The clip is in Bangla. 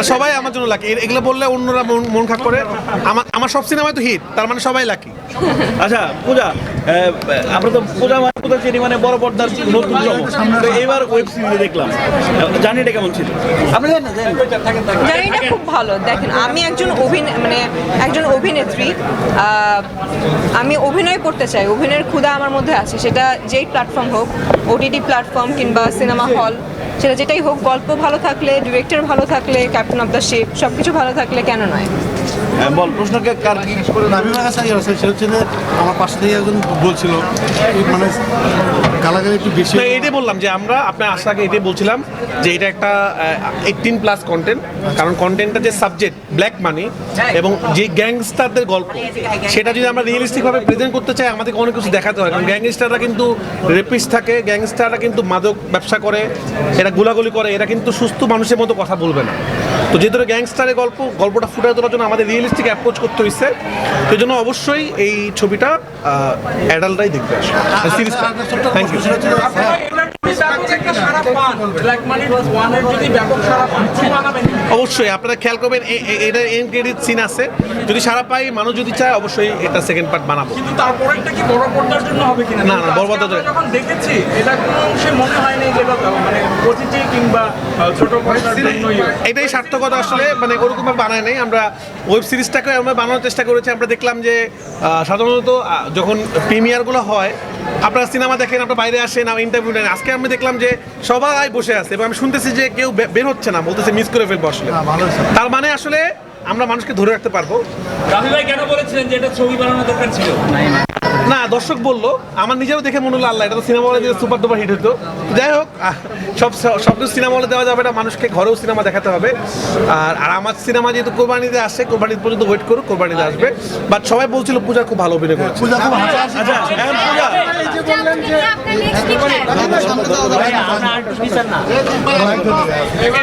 না সবাই আমার জন্য লাকি এগুলো বললে অন্যরা মন মন খারাপ করে। আমার আমার সব সিনেমায় তো হিট তার মানে সবাই লাকি আচ্ছা পূজা আমরা তো পূজা মানে পূজা চিনি মানে বড় পর্দার নতুন চমক তো এবার ওয়েব সিরিজে দেখলাম। জার্নিটা কেমন ছিল? আপনি জানেন না জানেন জার্নিটা খুব ভালো। দেখেন আমি একজন অভিনয় মানে একজন অভিনেত্রী। আমি অভিনয় করতে চাই। অভিনয়ের ক্ষুধা আমার মধ্যে আছে। সেটা যেই প্ল্যাটফর্ম হোক ওটিটি প্ল্যাটফর্ম কিংবা সিনেমা হল সেটা যেটাই হোক, গল্প ভালো থাকলে ডিরেক্টর ভালো থাকলে ক্যাপ্টেন অফ দ্য শিপ সব কিছু ভালো থাকলে কেন নয়? বল প্রশ্নকে কার কি? নাবিমার কাছে আগে আছে সেটা হচ্ছে যে আমার পাশে থেকে একজন বলছিল। মানে গালাগালি একটু বেশি। এটাই বললাম যে আমরা আপনার আসার আগে এটাই বলছিলাম যে এটা একটা এইটিন প্লাস কন্টেন্ট কারণ কন্টেন্টটা যে সাবজেক্ট ব্ল্যাক মানি এবং যে গ্যাংস্টারদের গল্প সেটা যদি আমরা রিয়েলিস্টিকভাবে প্রেজেন্ট করতে চাই আমাদেরকে অনেক কিছু দেখাতে হয়। কারণ গ্যাংস্টাররা কিন্তু রেপিস্ট থাকে গ্যাংস্টাররা কিন্তু মাদক ব্যবসা করে এরা গুলাগুলি করে এরা কিন্তু সুস্থ মানুষের মতো কথা বলবে না। তো যেহেতু গ্যাংস্টারের গল্প গল্পটা ফুটে তোলার জন্য আমাদের রিয়েলিস্টিক অ্যাপ্রোচ করতে হয়েছে সেই জন্য অবশ্যই এই ছবিটা অ্যাডাল্টরাই দেখবে সিরিজটা থ্যাংক ইউ অবশ্যই আপনারা খেয়াল করবেন এটা এন ক্রেডিট সিন আছে। যদি সারা পাই মানুষ যদি চায় অবশ্যই এটা সেকেন্ড পার্ট বানাবো। কিন্তু তারপরেরটা কি বড় পর্দার জন্য হবে কিনা? না, না, বড় পর্দার আমরা যখন দেখেছি এটা কোনো অংশে মনে হয়নি যে মানে ওটিটি কিংবা ছোট পর্দার জন্যই এটাই সার্থকতা আসলে মানে ওরকম বানায় নাই। আমরা ওয়েব সিরিজটাকে আমরা বানানোর চেষ্টা করেছি। আমরা দেখলাম যে সাধারণত যখন প্রিমিয়ারগুলো হয় আপনারা সিনেমা দেখেন আপনারা বাইরে আসেন ইন্টারভিউ নেন। আজকে আমি দেখলাম যে সবাই বসে আছে এবং আমি শুনতেছি যে কেউ বের হচ্ছে না বলতেছে মিস করে ফেলব আসলে। তার মানে আসলে আমরা মানুষকে ধরে রাখতে পারব। ভাই কেন বলেছিলেন যে এটা ছবি বানানোর দরকার ছিল? না দর্শক বলল আমার নিজেরও দেখে মনে হলো আল্লাহ এটা তো সিনেমা হলে দিলে সুপার ডুপার হিট হতো। যাই হোক আহ, সব সব কিছু সিনেমা হলে দেওয়া যাবে না মানুষকে ঘরেও সিনেমা দেখাতে হবে। আর আর আমার সিনেমা যেহেতু কোরবানিতে আসে কোরবানি পর্যন্ত ওয়েট করুক কোরবানিতে আসবে। বাট সবাই বলছিল পূজা খুব ভালো অভিনয় করেছে। পূজা খুব হাসি